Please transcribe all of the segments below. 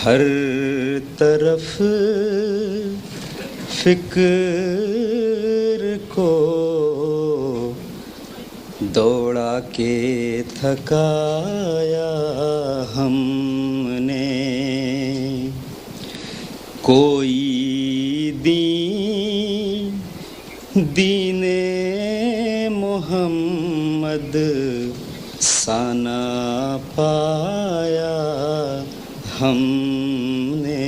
हर तरफ़ फ़िक्र को दौड़ा के थकाया हमने। कोई दीन दीने मोहम्मद साना पाया। हमने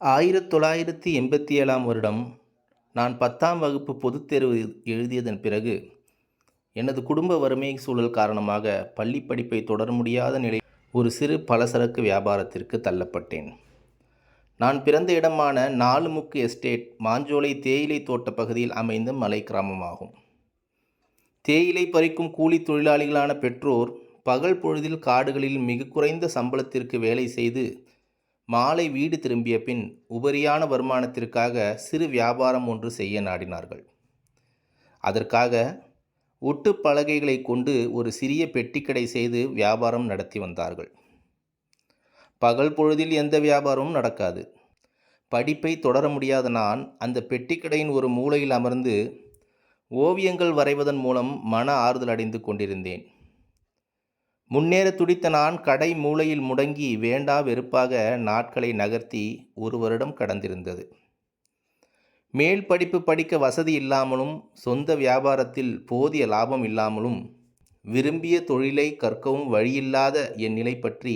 ஆயிரத்தி தொள்ளாயிரத்தி எண்பத்தி ஏழாம் வருடம் நான் பத்தாம் வகுப்பு பொதுத் தேர்வு எழுதியதன் பிறகு எனது குடும்ப வறுமை சூழல் காரணமாக பள்ளி படிப்பை தொடர முடியாத நிலை ஒரு சிறு பலசரக்கு வியாபாரத்திற்கு தள்ளப்பட்டேன் நான் பிறந்த இடமான நாலுமுக்கு எஸ்டேட் மாஞ்சோலை தேயிலை தோட்ட பகுதியில் அமைந்த மலை கிராமமாகும். தேயிலை பறிக்கும் கூலி தொழிலாளிகளான பெற்றோர் பகல் பொழுதில் காடுகளில் மிக குறைந்த சம்பளத்திற்கு வேலை செய்து மாலை வீடு திரும்பிய பின் உபரியான வருமானத்திற்காக சிறு வியாபாரம் ஒன்று செய்ய நாடினார்கள். அதற்காக ஒட்டு பலகைகளை கொண்டு ஒரு சிறிய பெட்டிக்கடை செய்து வியாபாரம் நடத்தி வந்தார்கள். பகல் பொழுதில் எந்த வியாபாரமும் நடக்காது. படிப்பை தொடர முடியாத நான் அந்த பெட்டிக்கடையின் ஒரு மூலையில் அமர்ந்து ஓவியங்கள் வரைவதன் மூலம் மன ஆறுதல் அடைந்து கொண்டிருந்தேன். முன்னேற துடித்த நான் கடை மூலையில் முடங்கி வேண்டா வெறுப்பாக நாட்களை நகர்த்தி ஒரு வருடம் கடந்திருந்தது. மேல் படிப்பு படிக்க வசதி இல்லாமலும் சொந்த வியாபாரத்தில் போதிய லாபம் இல்லாமலும் விரும்பிய தொழிலை கற்கவும் வழியில்லாத என் நிலை பற்றி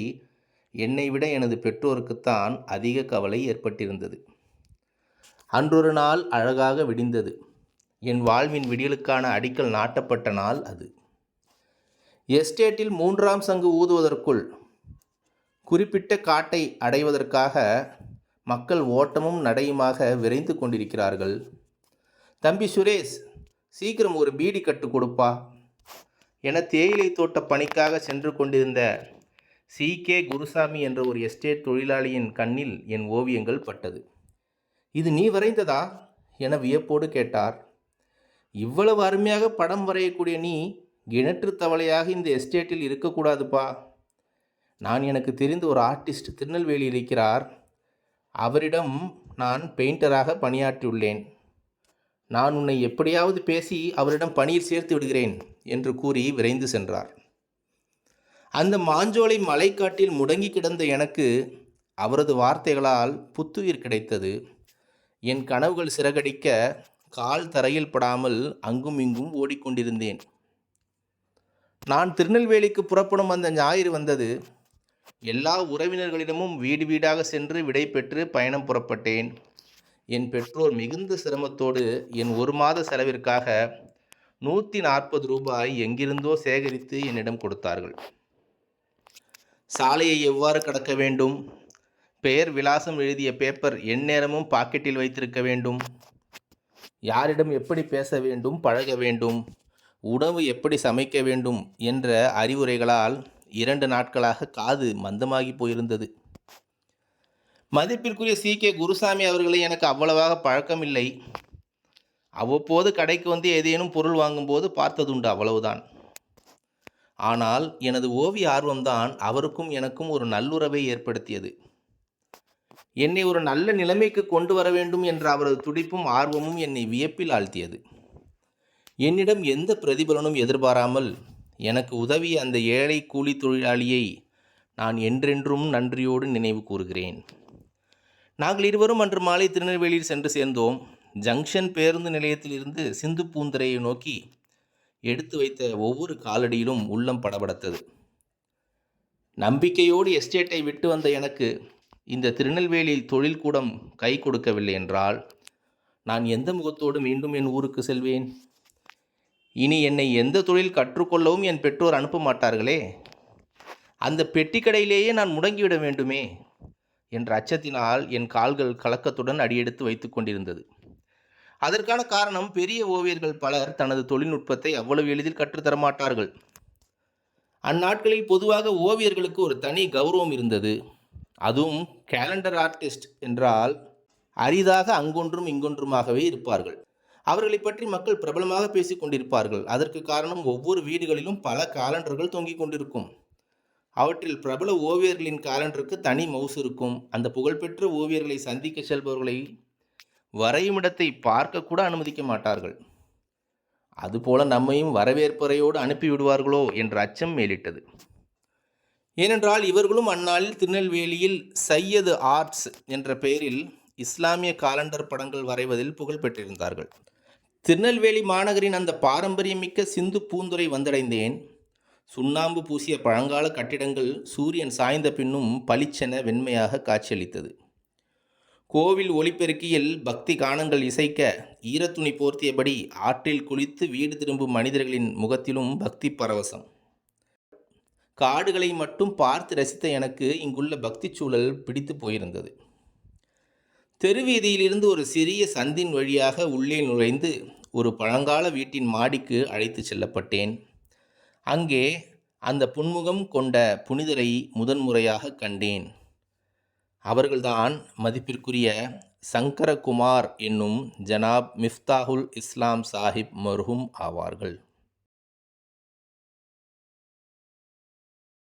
என்னை விட எனது பெற்றோருக்குத்தான் அதிக கவலை ஏற்பட்டிருந்தது. அன்றொரு நாள் அழகாக விடிந்தது. என் வாழ்வின் விடியலுக்கான அடிக்கல் நாட்டப்பட்ட நாள் அது. எஸ்டேட்டில் மூன்றாம் சங்கு ஊதுவதற்குள் குறிப்பிட்ட காட்டை அடைவதற்காக மக்கள் ஓட்டமும் நடையுமாக விரைந்து கொண்டிருக்கிறார்கள். தம்பி சுரேஷ் சீக்கிரம் ஒரு பீடி கட்டு கொடுப்பா. என தேயிலை தோட்ட பணிக்காக சென்று கொண்டிருந்த சி. கே. குருசாமி என்ற ஒரு எஸ்டேட் தொழிலாளியின் கண்ணில் என் ஓவியங்கள் பட்டது. இது நீ வரைந்ததா? என வியப்போடு கேட்டார். இவ்வளவு அருமையாக படம் வரையக்கூடிய நீ கிணற்று தவளையாக இந்த எஸ்டேட்டில் இருக்கக்கூடாதுப்பா. நான் எனக்கு தெரிந்த ஒரு ஆர்டிஸ்ட் திருநெல்வேலி இருக்கிறார். அவரிடம் நான் பெயிண்டராக பணியாற்றியுள்ளேன். நான் உன்னை எப்படியாவது பேசி அவரிடம் பணியில் சேர்த்து விடுகிறேன் என்று கூறி விரைந்து சென்றார். அந்த மாஞ்சோலை மலைக்காட்டில் முடங்கி கிடந்த எனக்கு அவரது வார்த்தைகளால் புத்துயிர் கிடைத்தது. என் கனவுகள் சிறகடிக்க கால் தரையில் படாமல் அங்கும் இங்கும் ஓடிக்கொண்டிருந்தேன். நான் திருநெல்வேலிக்கு புறப்படும் அந்த ஞாயிறு வந்தது. எல்லா உறவினர்களிடமும் வீடு வீடாக சென்று விடை பெற்று பயணம் புறப்பட்டேன். என் பெற்றோர் மிகுந்த சிரமத்தோடு என் ஒரு மாத செலவிற்காக நூற்றி நாற்பது ரூபாய் எங்கிருந்தோ சேகரித்து என்னிடம் கொடுத்தார்கள். சாலையை எவ்வாறு கடக்க வேண்டும்? பெயர் விலாசம் எழுதிய பேப்பர் எந்நேரமும் பாக்கெட்டில் வைத்திருக்க வேண்டும். யாரிடம் எப்படி பேச வேண்டும் பழக வேண்டும் உணவு எப்படி சமைக்க வேண்டும் என்ற அறிவுரைகளால் இரண்டு நாட்களாக காது மந்தமாகி போயிருந்தது. மதிப்பிற்குரிய சி. கே. குருசாமி அவர்களை எனக்கு அவ்வளவாக பழக்கமில்லை. அவ்வப்போது கடைக்கு வந்து ஏதேனும் பொருள் வாங்கும்போது பார்த்ததுண்டு அவ்வளவுதான். ஆனால் எனது ஓவிய ஆர்வம்தான் அவருக்கும் எனக்கும் ஒரு நல்லுறவை ஏற்படுத்தியது. என்னை ஒரு நல்ல நிலைமைக்கு கொண்டு வர வேண்டும் என்ற அவரது துடிப்பும் ஆர்வமும் என்னை வியப்பில் ஆழ்த்தியது. என்னிடம் எந்த பிரதிபலனும் எதிர்பாராமல் எனக்கு உதவிய அந்த ஏழை கூலி தொழிலாளியை நான் என்றென்றும் நன்றியோடு நினைவு கூறுகிறேன். நாங்கள் இருவரும் அன்று மாலை திருநெல்வேலியில் சென்று சேர்ந்தோம். ஜங்ஷன் பேருந்து நிலையத்திலிருந்து சிந்து பூந்தரையை நோக்கி எடுத்து வைத்த ஒவ்வொரு காலடியிலும் உள்ளம் படபடத்தது. நம்பிக்கையோடு எஸ்டேட்டை விட்டு வந்த எனக்கு இந்த திருநெல்வேலி தொழில்கூடம் கை கொடுக்கவில்லை என்றால் நான் எந்த முகத்தோடு மீண்டும் என் ஊருக்கு செல்வேன்? இனி என்னை எந்த தொழில் கற்றுக்கொள்ளவும் என் பெற்றோர் அனுப்ப மாட்டார்களே? அந்த பெட்டிக்கடையிலேயே நான் முடங்கிவிட வேண்டுமே? என்ற அச்சத்தினால் என் கால்கள் கலக்கத்துடன் அடியெடுத்து வைத்து கொண்டிருந்தது. அதற்கான காரணம் பெரிய ஓவியர்கள் பலர் தனது தொழில்நுட்பத்தை அவ்வளவு எளிதில் கற்றுத்தர மாட்டார்கள் அந்நாட்களில் பொதுவாக ஓவியர்களுக்கு ஒரு தனி கௌரவம் இருந்தது. அதுவும் கேலண்டர் ஆர்டிஸ்ட் என்றால் அரிதாக அங்கொன்றும் இங்கொன்றுமாகவே இருப்பார்கள். அவர்களை பற்றி மக்கள் பிரபலமாக பேசிக் கொண்டிருப்பார்கள். அதற்கு காரணம் ஒவ்வொரு வீடுகளிலும் பல காலண்டர்கள் தொங்கிக் கொண்டிருக்கும். அவற்றில் பிரபல ஓவியர்களின் காலண்டருக்கு தனி மவுஸ் இருக்கும். அந்த புகழ்பெற்ற ஓவியர்களை சந்திக்க செல்பவர்களை வரையும் இடத்தை பார்க்க கூட அனுமதிக்க மாட்டார்கள். அதுபோல நம்மையும் வரவேற்புரையோடு அனுப்பி விடுவார்களோ என்ற அச்சம் மேலிட்டது. ஏனென்றால் இவர்களும் அந்நாளில் திருநெல்வேலியில் சையது ஆர்ட்ஸ் என்ற பெயரில் இஸ்லாமிய காலண்டர் படங்கள் வரைவதில் புகழ் பெற்றிருந்தார்கள். திருநெல்வேலி மாநகரின் அந்த பாரம்பரியமிக்க சிந்து பூந்துரை வந்தடைந்தேன். சுண்ணாம்பு பூசிய பழங்கால கட்டிடங்கள் சூரியன் சாய்ந்த பின்னும் பளிச்சென வெண்மையாக காட்சியளித்தது. கோவில் ஒளிப்பெருக்கியில் பக்தி கானங்கள் இசைக்க ஈரத்துணி போர்த்தியபடி ஆற்றில் குளித்து வீடு திரும்பும் மனிதர்களின் முகத்திலும் பக்தி பரவசம். காடுகளை மட்டும் பார்த்து ரசித்த எனக்கு இங்குள்ள பக்தி சூழல் பிடித்து போயிருந்தது. தெருவீதியிலிருந்து ஒரு சிறிய சந்தின் வழியாக உள்ளே நுழைந்து ஒரு பழங்கால வீட்டின் மாடிக்கு அழைத்து செல்லப்பட்டேன். அங்கே அந்த புன்முகம் கொண்ட புனிதரை முதன்முறையாக கண்டேன். அவர்கள்தான் மதிப்பிற்குரிய சங்கரகுமார் என்னும் ஜனாப் மிஃப்தாகுல் இஸ்லாம் சாஹிப் மர்ஹூம் ஆவார்கள்.